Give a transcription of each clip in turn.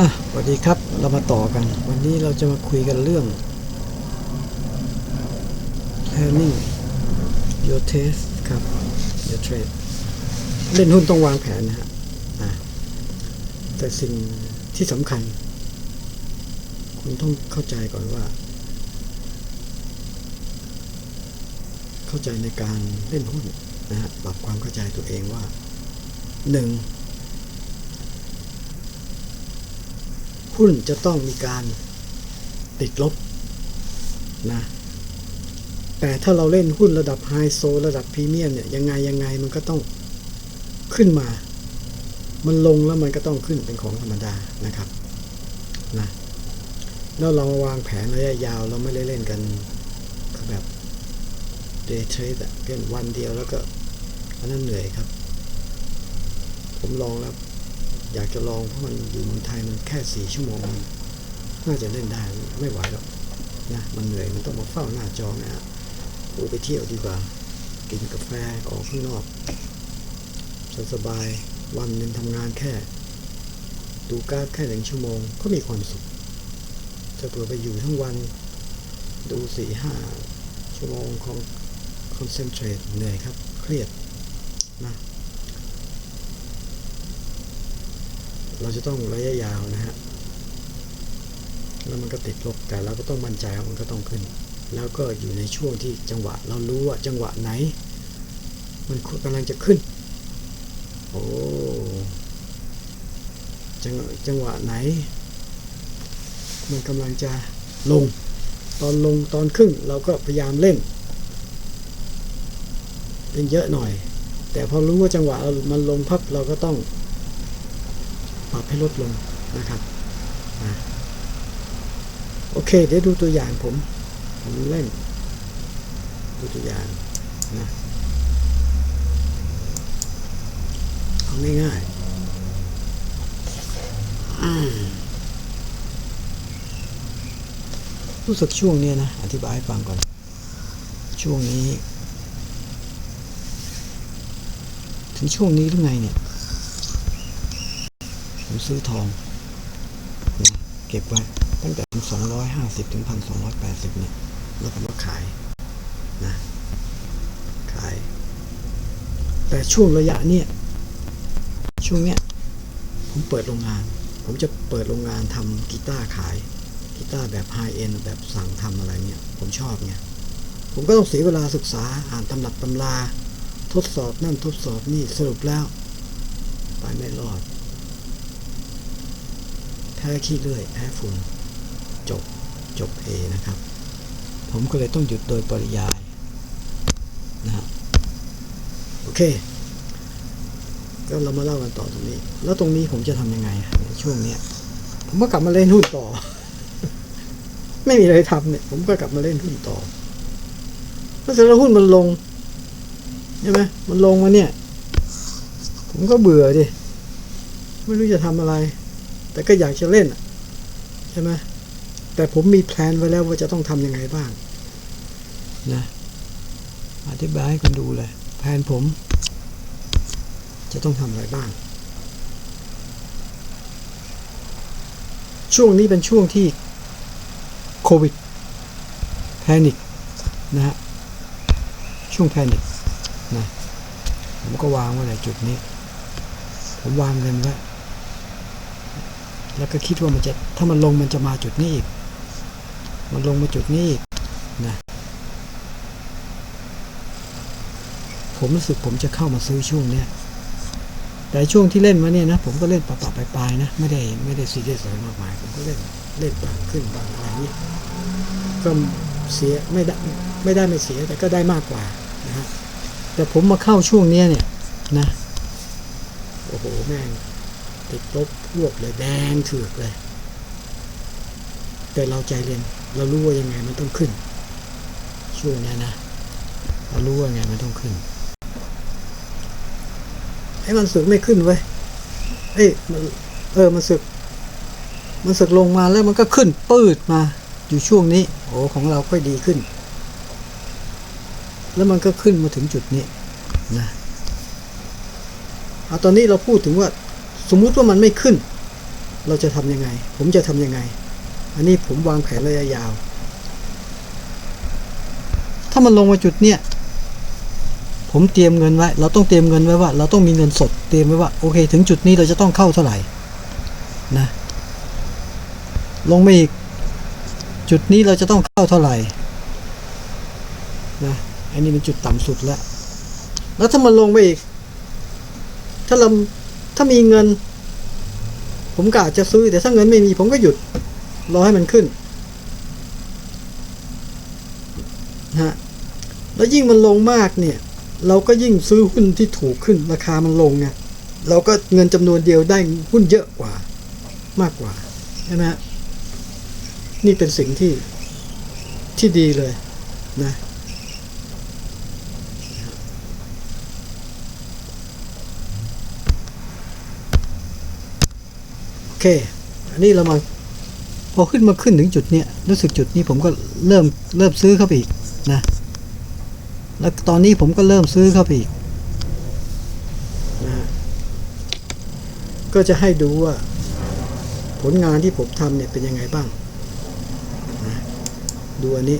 อะสวัสดีครับ เรามาต่อกัน วันนี้เราจะมาคุยกันเรื่อง planning your taste ครับ your trade เล่นหุ้นต้องวางแผนนะฮะแต่สิ่งที่สำคัญ คุณต้องเข้าใจก่อนว่า เข้าใจในการเล่นหุ้นนะฮะปรับความเข้าใจตัวเองว่าหนึ่ง หุ้นจะต้องมีการติดลบนะแต่ถ้าเราเล่นหุ้นระดับไฮโซระดับพรีเมียมเนี่ยยังไงยังไงมันก็ต้องขึ้นมา มันลงแล้วมันก็ต้องขึ้นเป็นของธรรมดานะครับนะแล้วเราวางแผนระยะยาวเราไม่ได้เล่นกันแบบเดย์เทรดเล่นวันเดียวแล้วก็อันนั้นเหนื่อยครับ ผมลองแล้ว อยากจะลองเพราะมันอยู่เมืองไทยมันแค่สี่ชั่วโมงมันน่าจะเล่นได้ไม่ไหวหรอกนะมันเหนื่อยมันต้องมาเฝ้าหน้าจอนะฮะโอ้ไปเที่ยวดีกว่า กินกาแฟออกข้างนอกสบายวันหนึ่งทำงานแค่ ดูกราฟแค่หนึ่งชั่วโมงก็มีความสุขจะเปิดไปอยู่ทั้งวัน ดูสี่ห้าชั่วโมงของคอนเซนเทรตเหนื่อยครับ เครียดนะ เราจะต้องระยะยาวนะฮะ แล้วมันก็ติดลบแต่เราก็ต้องมั่นใจว่ามันก็ต้องขึ้น แล้วก็อยู่ในช่วงที่จังหวะเรารู้ว่าจังหวะไหน มันกำลังจะขึ้น โอ้จังจังหวะไหน มันกำลังจะลง ตอนลงตอนขึ้นเราก็พยายามเล่นเล่นเยอะหน่อย แต่พอรู้ว่าจังหวะมันลงพับเราก็ต้อง ปรับให้ลดลงนะครับโอเค เดี๋ยวดูตัวอย่างผม ผมเล่น ดูตัวอย่างนะเอาง่ายๆรู้สึกช่วงเนี้ยนะ อธิบายให้ฟังก่อน ช่วงนี้ ถึงช่วงนี้หรือไงเนี่ย ผมซื้อทองนะเก็บไว้ตั้งแต่สองร้อยห้าสิบถึงพันสองร้อยแปดสิบเนี่ยแล้วก็มาขายนะขาย แต่ช่วงระยะเนี่ยช่วงเนี้ยผมเปิดโรงงาน ผมจะเปิดโรงงานทำกีตาร์ขายกีตาร์แบบไฮเอ็นแบบสั่งทำอะไรเนี่ย ผมชอบเนี่ยผมก็ต้องเสียเวลาศึกษาอ่านตำรับตำรา ทดสอบนั่นทดสอบนี่สรุปแล้ว ไปไม่รอด แพ้ขี้เลื่อยแพ้ฝุ่น จบ จบเอนะครับ ผมก็เลยต้องหยุดโดยปริยายนะฮะโอเค ก็เรามาเล่ากันต่อตรงนี้ แล้วตรงนี้ผมจะทำยังไงในช่วงเนี้ย ผมก็กลับมาเล่นหุ้นต่อ ไม่มีอะไรทำเนี่ย ผมก็กลับมาเล่นหุ้นต่อแล้วเสร็จแล้วหุ้นมันลงใช่ไหมมันลงมาเนี่ย ผมก็เบื่อดิ ไม่รู้จะทำอะไร แต่ก็อยากจะเล่นใช่ไหมแต่ผมมีแพลนไว้แล้วว่าจะต้องทำยังไงบ้างนะอธิบายให้คุณดูเลย แผนผม จะต้องทำอะไรบ้าง ช่วงนี้เป็นช่วงที่โควิดแพนิคนะฮะช่วงแพนิคนะผมก็วางไว้ในจุดนี้ ผมวางเงินไว้ แล้วก็คิดว่ามันจะถ้ามันลงมันจะมาจุดนี้อีก มันลงมาจุดนี้อีกนะผมรู้สึกผมจะเข้ามาซื้อช่วงเนี้ยแต่ช่วงที่เล่นมาเนี่ยนะผมก็เล่นปะปะปลายๆนะไม่ได้ไม่ได้ซีเรียสอะไรมากมายผมก็เล่นเล่นบางขึ้นบางอะไรนี้ก็เสียไม่ได้ไม่ได้ไม่เสียแต่ก็ได้มากกว่านะฮะแต่ผมมาเข้าช่วงเนี้ยเนี่ยนะโอ้โหแม่ง ติดลบพวกเลยแดงเถือกเลย แต่เราใจเรียนเรารู้ว่ายังไงมันต้องขึ้น ช่วงนี้นะ เรารู้ว่าไงมันต้องขึ้นไอ้มันสึกไม่ขึ้นเว้ยเอ้ยมันเออมันสึก มันสึกลงมาแล้วมันก็ขึ้นปืดมาอยู่ช่วงนี้ โอ้ของเราค่อยดีขึ้น แล้วมันก็ขึ้นมาถึงจุดนี้นะเอาตอนนี้เราพูดถึงว่า สมมุติว่ามันไม่ขึ้น เราจะทำยังไง ผมจะทำยังไง อันนี้ผมวางแผนระยะยาว ถ้ามันลงมาจุดเนี้ยผมเตรียมเงินไว้ เราต้องเตรียมเงินไว้ว่า เราต้องมีเงินสดเตรียมไว้ว่าโอเค ถึงจุดนี้เราจะต้องเข้าเท่าไหร่นะลงมาอีกจุดนี้เราจะต้องเข้าเท่าไหร่นะอันนี้เป็นจุดต่ำสุดแล้ว แล้วถ้ามันลงไปอีก ถ้าเรา ถ้ามีเงิน ผมกะจะซื้อ แต่ถ้าเงินไม่มีผมก็หยุด รอให้มันขึ้นนะฮะแล้วยิ่งมันลงมากเนี่ย เราก็ยิ่งซื้อหุ้นที่ถูกขึ้น ราคามันลงไงเราก็เงินจำนวนเดียวได้หุ้นเยอะกว่า มากกว่าใช่ไหมฮะนี่เป็นสิ่งที่ที่ดีเลยนะ เคอันนี้เรามาพอขึ้นมาขึ้นถึงจุดเนี้ยรู้สึกจุดนี้ผมก็เริ่มเริ่มซื้อเข้าไปอีกนะแล้วตอนนี้ผมก็เริ่มซื้อเข้าไปอีกนะก็จะให้ดูว่า ผลงานที่ผมทำเนี่ยเป็นยังไงบ้างนะดูอันนี้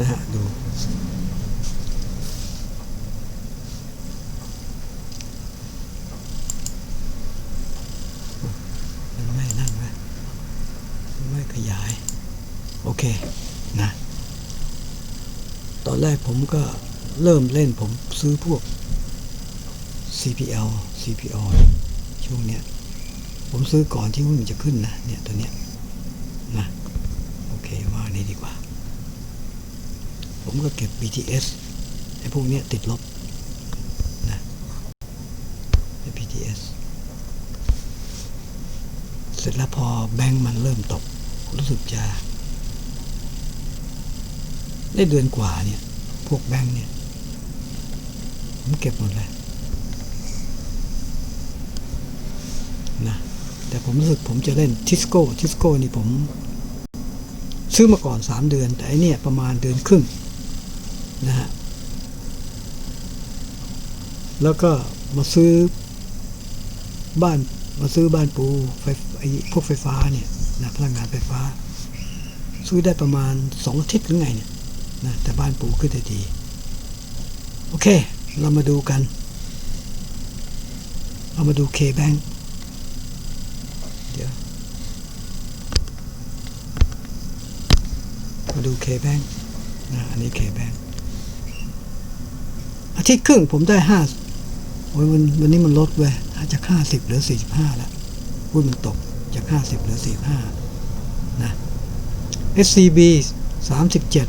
นะฮะดู มันไม่นั่นไว้มันไม่ข ยาย โอเคนะ ตอนแรกผมก็เริ่มเล่นผมซื้อพวก CPL CPO ช่วงเนี้ย ผมซื้อก่อนที่หุ้นมันจะขึ้นนะ เนี่ยตัวเนี้ยนะ โอเคว่านี้ดีกว่า ผมก็เก็บ BTS ไอ้พวกเนี้ยติดลบนะไอ้ BTS เสร็จแล้วพอแบงก์มันเริ่มตก รู้สึกจะ ได้เดือนกว่าเนี่ย พวกแบงก์เนี่ย ผมเก็บหมดเลยนะแต่ผมรู้สึกผมจะเล่นทิสโก้ทิสโก้นี่ผม ซื้อมาก่อน 3 เดือน แต่อันเนี่ยประมาณเดือนครึ่งนะฮะแล้วก็มาซื้อบ้านมาซื้อบ้านปูไฟไอพวกไฟฟ้าเนี่ย นะพลังงานไฟฟ้า ซื้อได้ประมาณสองอาทิตย์หรือไงเนี่ยนะแต่บ้านปูขึ้นได้ดีโอเค เรามาดูกัน เรามาดูเคแบงเดี๋ยวมาดูเคแบงนะอันนี้เคแบงอาทิตย์ครึ่งผมได้ห้าโอ้ยวันวันนี้มันลดเว้ยจากห้าสิบเหลือสี่สิบห้าแล้วหุ้นมันตก จากห้าสิบเหลือสี่ห้านะ SCB สามสิบเจ็ด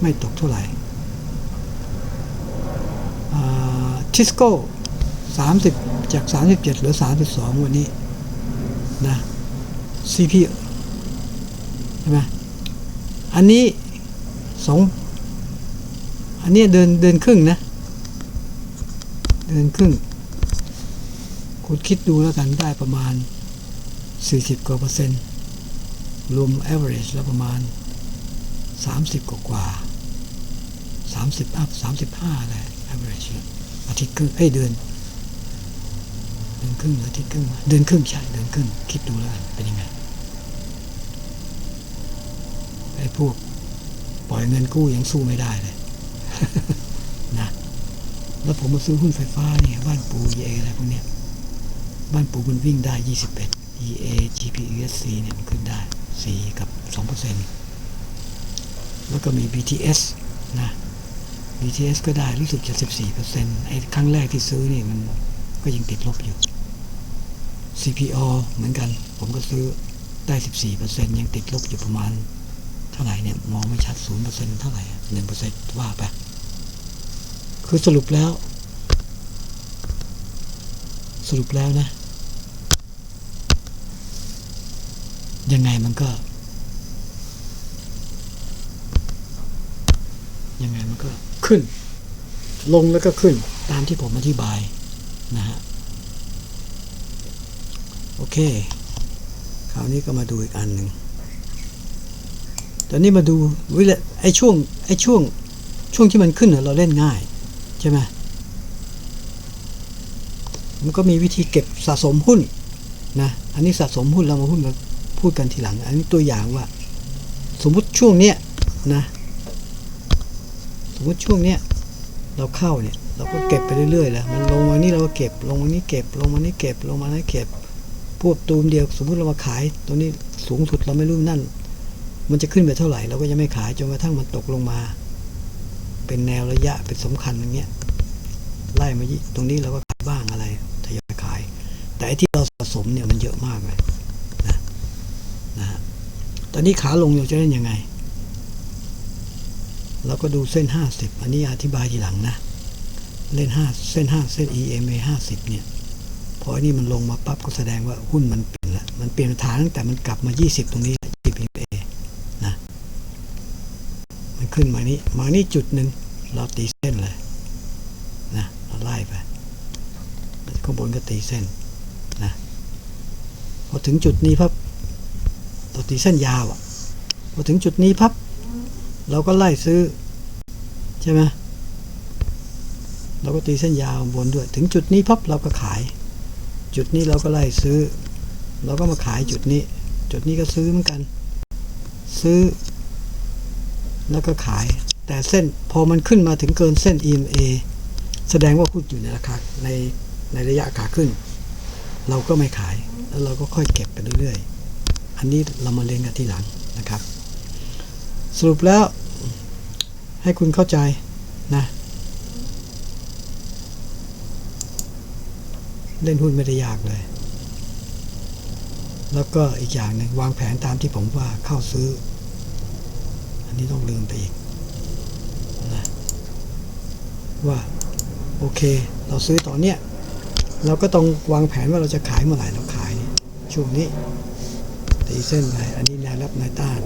ไม่ตกเท่าไหร่ทิสโก้สามสิบจากสามสิบเจ็ดหลือสามสิบสองวันนี้ นะ CP ใช่ไหมอันนี้สองอันนี้เดินเดินครึ่งนะ เดือนครึ่งคุณคิดดูแล้วกันได้ประมาณ 40 กว่าเปอร์เซ็นต์ รวม average แล้วประมาณ 30 กว่ากว่า30 up 35อะไร average อาทิตย์ครึ่งเอ้ยเดือน เดือนครึ่งหรืออาทิตย์ครึ่ง เดือนครึ่งใช่ เดือนครึ่ง คิดดูแล้วกันเป็นยังไง ไอ้พวกปล่อยเงินกู้ยังสู้ไม่ได้เลยนะแล้วผมมาซื้อหุ้นไฟฟ้าเนี่ยบ้านปู EA อะไรพวกเนี้ยบ้านปูมันวิ่งได้21 EA GPUSC เนี่ยมันขึ้นได้ 4 กับ 2%แล้วก็มี BTS นะ BTS ก็ได้รู้สึกจะ 14%ไอ้ครั้งแรกที่ซื้อนี่มันก็ยังติดลบอยู่ CPO เหมือนกัน ผมก็ซื้อได้ 14%ยังติดลบอยู่ประมาณ เท่าไหร่เนี่ย มองไม่ชัด 0%เท่าไหร่หนึ่งเปอร์เซ็นต์ว่าไปคือสรุปแล้ว สรุปแล้วนะ ยังไงมันก็ ยังไงมันก็ขึ้น ลงแล้วก็ขึ้น ตามที่ผมอธิบายนะฮะโอเค คราวนี้ก็มาดูอีกอันหนึ่งตอนนี้มาดูวิเลไอช่วงไอช่วง ช่วงที่มันขึ้นเราเล่นง่าย ใช่ไหมมันก็มีวิธีเก็บสะสมหุ้นนะ อันนี้สะสมหุ้นเรามาพูดกัน พูดกันทีหลัง อันนี้ตัวอย่างว่า สมมุติช่วงเนี้ยนะสมมติช่วงเนี้ยเราเข้าเนี่ยเราก็เก็บไปเรื่อยๆแหละมันลงมานี่เราก็เก็บลงมานี่เก็บลงมานี่เก็บลงมานี่เก็บพวกตูมเดียวสมมุติเรามาขายตัวนี้สูงสุดเราไม่รู้นั่น มันจะขึ้นไปเท่าไหร่เราก็ยังไม่ขายจนกระทั่งมันตกลงมา เป็นแนวระยะเป็นสำคัญอย่างเงี้ยไล่มายี่ตรงนี้เราก็ขายบ้างอะไรทยอยขาย แต่ที่เราสะสมเนี่ยมันเยอะมากเลย นะฮะตอนนี้ขาลงเราจะเล่นยังไง เราก็ดูเส้น 50 อันนี้อธิบายทีหลังนะ เล่น 5 เส้น 5 เส้น EMA 50 เนี่ย พออันนี้มันลงมาปั๊บก็แสดงว่าหุ้นมันเปลี่ยนละ มันเปลี่ยนฐานตั้งแต่มันกลับมา 20 ตรงนี้20 EMA นะ มันขึ้นมานี้ มานี่จุดหนึ่งเราตีเส้นเลยนะเราไล่ไปข้างบนก็ตีเส้นนะพอถึงจุดนี้พับ เราตีเส้นยาวอะพอถึงจุดนี้พับ เราก็ไล่ซื้อ ใช่ไหมเราก็ตีเส้นยาวบนด้วย ถึงจุดนี้พับเราก็ขาย จุดนี้เราก็ไล่ซื้อ เราก็มาขายจุดนี้ จุดนี้ก็ซื้อเหมือนกัน ซื้อ แล้วก็ขาย แต่เส้นพอมันขึ้นมาถึงเกินเส้น EMA แสดงว่าหุ้นอยู่ในราคาในในระยะขาขึ้น เราก็ไม่ขาย แล้วเราก็ค่อยเก็บไปเรื่อยๆ อันนี้เรามาเรียนกันทีหลังนะครับ สรุปแล้วให้คุณเข้าใจนะเล่นหุ้นไม่ได้ยากเลย แล้วก็อีกอย่างหนึ่งวางแผนตามที่ผมว่าเข้าซื้อ อันนี้ต้องลืมไปอีกนะว่าโอเค เราซื้อตอนเนี้ยเราก็ต้องวางแผนว่าเราจะขายเมื่อไหร่เราขายช่วงนี้ ตีเส้นไปอันนี้แนวรับแนวต้าน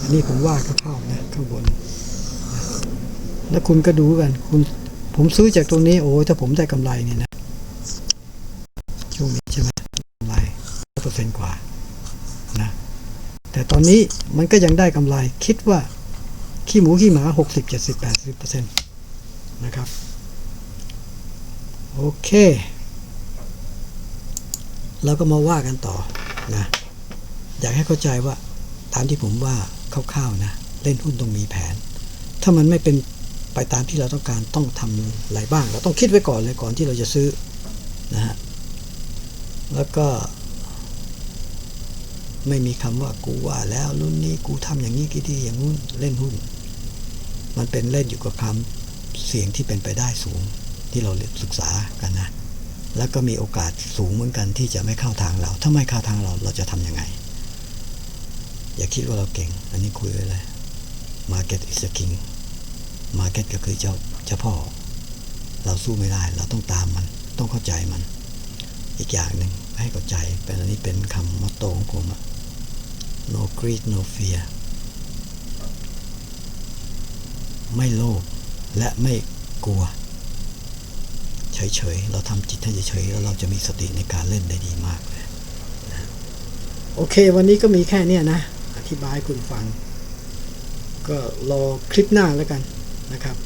อันนี้ผมว่าเข้าๆนะข้างบน แล้วคุณก็ดูกัน คุณผมซื้อจากตรงนี้โอ้ยถ้าผมได้กำไรเนี่ยนะช่วงนี้ใช่ไหมกำไรเปอร์เซ็นต์กว่านะแต่ตอนนี้มันก็ยังได้กำไรคิดว่าขี้หมูขี้หมา60 70 80เปอร์เซ็นต์นะครับ โอเคเราก็มาว่ากันต่อนะ อยากให้เข้าใจว่าตามที่ผมว่าคร่าวๆนะ เล่นหุ้นต้องมีแผน ถ้ามันไม่เป็นไปตามที่เราต้องการต้องทำอะไรบ้าง เราต้องคิดไว้ก่อนเลยก่อนที่เราจะซื้อนะฮะแล้วก็ ไม่มีคำว่ากูว่าแล้วรุ่นนี้กูทำอย่างนี้กี่ดีอย่างนู้นเล่นหุ้น มันเป็นเล่นอยู่กับความเสี่ยงที่เป็นไปได้สูงที่เราศึกษากันนะแล้วก็มีโอกาสสูงเหมือนกันที่จะไม่เข้าทางเรา ถ้าไม่เข้าทางเราเราจะทำยังไง อย่าคิดว่าเราเก่ง อันนี้คุยไว้เลย Market is the king Market ก็คือเจ้าเจ้าพ่อ เราสู้ไม่ได้ เราต้องตามมัน ต้องเข้าใจมัน อีกอย่างหนึ่งให้เข้าใจ เป็นอันนี้เป็นคำมอตโตของผมอะ no greed no fear ไม่โลภและไม่กลัว เฉยๆ เราทำจิตให้เฉยๆ แล้วเราจะมีสติในการเล่นได้ดีมากเลยนะโอเค วันนี้ก็มีแค่เนี้ยนะ ธิบายให้คุณฟัง ก็รอคลิปหน้าแล้วกันนะครับ